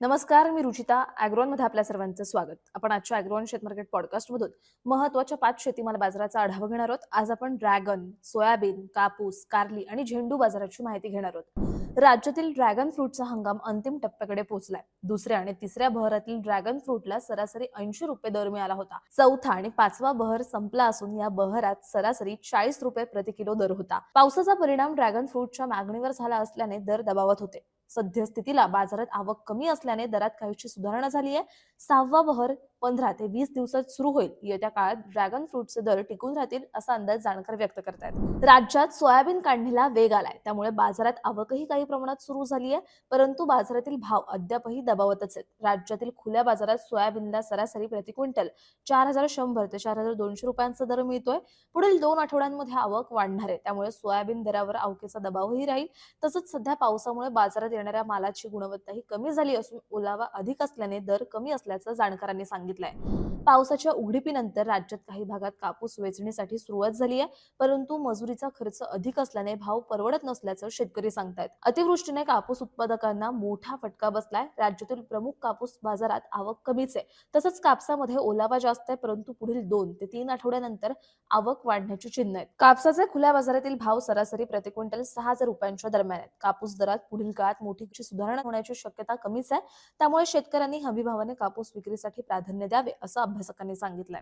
नमस्कार मी रुचिता अॅग्रोनमध्ये आपल्या सर्वांचं स्वागत. आपण आजच्या अॅग्रॉन शेत मार्केट महत्त्वाच्या पाच शेतीमाल बाजाराचा आढावा घेणार आहोत. आज आपण ड्रॅगन सोयाबीन कापूस कारली आणि झेंडू बाजाराची माहिती घेणार आहोत. राज्यातील ड्रॅगन फ्रूटचा हंगाम अंतिम टप्प्याकडे पोहोचलाय. दुसऱ्या आणि तिसऱ्या बहरातील ड्रॅगन फ्रूटला सरासरी ऐंशी रुपये दर मिळाला होता. चौथा आणि पाचवा बहर संपला असून या बहरात सरासरी चाळीस रुपये प्रति किलो दर होता. पावसाचा परिणाम ड्रॅगन फ्रूटच्या मागणीवर झाला असल्याने दर दबावत होते. सद्यस्थितीला बाजारात आवक कमी असल्याने दरात काहीशी सुधारणा झाली आहे सहावा बहर पंधरा ते वीस दिवसात सुरू होईल. येत्या काळात ड्रॅगन फ्रूटचे दर टिकून राहतील असा अंदाज जाणकार व्यक्त करतायत राज्यात सोयाबीन काढणीला वेग आलाय. त्यामुळे बाजारात आवकही काही प्रमाणात सुरू झाली आहे परंतु बाजारातील भाव अद्यापही दबावतच आहेत. राज्यातील खुल्या बाजारात सोयाबीनला सरासरी प्रति क्विंटल चार हजार शंभर ते चार हजार दोनशे रुपयांचा दर मिळतोय. पुढील दोन आठवड्यांमध्ये आवक वाढणार आहे. त्यामुळे सोयाबीन दरावर आवकेचा दबावही राहील. तसंच सध्या पावसामुळे बाजारात येणाऱ्या मालाची गुणवत्ताही कमी झाली असून ओलावा अधिक असल्याने दर कमी असल्याचं जाणकारांनी सांगितलं. सांगितलंय. पावसाच्या उघडीपीनंतर राज्यात काही भागात कापूस वेचणीसाठी सुरुवात झाली आहे परंतु मजुरीचा खर्च अधिक असल्याने भाव परवडत नसल्याचं शेतकरी सांगतायत. अतिवृष्टीने कापूस उत्पादकांना मोठा फटका बसलाय. राज्यातील प्रमुख कापूस बाजारात आवक कमीच आहे. तसंच कापसामध्ये ओलावा जास्त आहे परंतु पुढील दोन ते तीन आठवड्यानंतर आवक वाढण्याची चिन्ह आहेत. कापसाचे खुल्या बाजारातील भाव सरासरी प्रति क्विंटल सहा हजार रुपयांच्या दरम्यान आहेत. कापूस दरात पुढील काळात मोठी सुधारणा होण्याची शक्यता कमीच आहे. त्यामुळे शेतकऱ्यांनी हमीभावाने कापूस विक्रीसाठी प्राधान्य द्यावे असं अभ्यासकांनी सांगितलंय.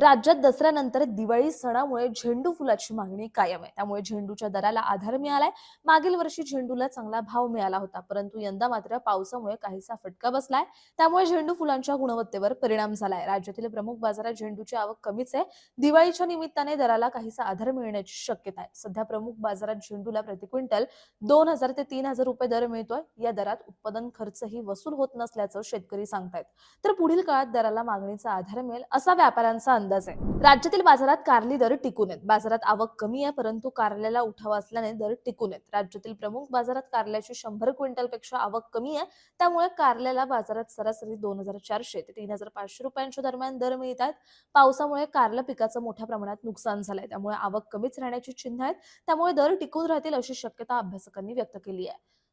राज्यात दसऱ्यानंतर दिवाळी सणामुळे झेंडू फुलाची मागणी कायम आहे. त्यामुळे झेंडूच्या दराला आधार मिळालाय. मागील वर्षी झेंडूला चांगला भाव मिळाला होता परंतु यंदा मात्र पावसामुळे काहीसा फटका बसलाय. त्यामुळे झेंडू फुलांच्या गुणवत्तेवर परिणाम झालाय. राज्यातील प्रमुख बाजारात झेंडूची आवक कमीच आहे. दिवाळीच्या निमित्ताने दराला काहीसा आधार मिळण्याची शक्यता आहे. सध्या प्रमुख बाजारात झेंडूला प्रति क्विंटल दोन हजार ते तीन हजार रुपये दर मिळतोय. या दरात उत्पादन खर्चही वसूल होत नसल्याचं शेतकरी सांगतायत. तर पुढील काळात दराला मागणीचा आधार मिळेल असा व्यापाऱ्यांचा अंदाज आहे. राज्यातील बाजारात कारली दर टिकून आहेत. बाजारात आवक कमी आहे परंतु कारल्याला उठाव असल्याने दर टिकून आहेत. राज्यातील प्रमुख बाजारात कारल्याची शंभर क्विंटलपेक्षा आवक कमी आहे. त्यामुळे कारल्याला बाजारात सरासरी दोन हजार चारशे ते तीन हजार पाचशे रुपयांच्या दरम्यान दर मिळत आहेत. पावसामुळे कारलं पिकाचं मोठ्या प्रमाणात नुकसान झालंय. त्यामुळे आवक कमीच राहण्याची चिन्ह आहेत. त्यामुळे दर टिकून राहतील अशी शक्यता अभ्यासकांनी व्यक्त केली आहे.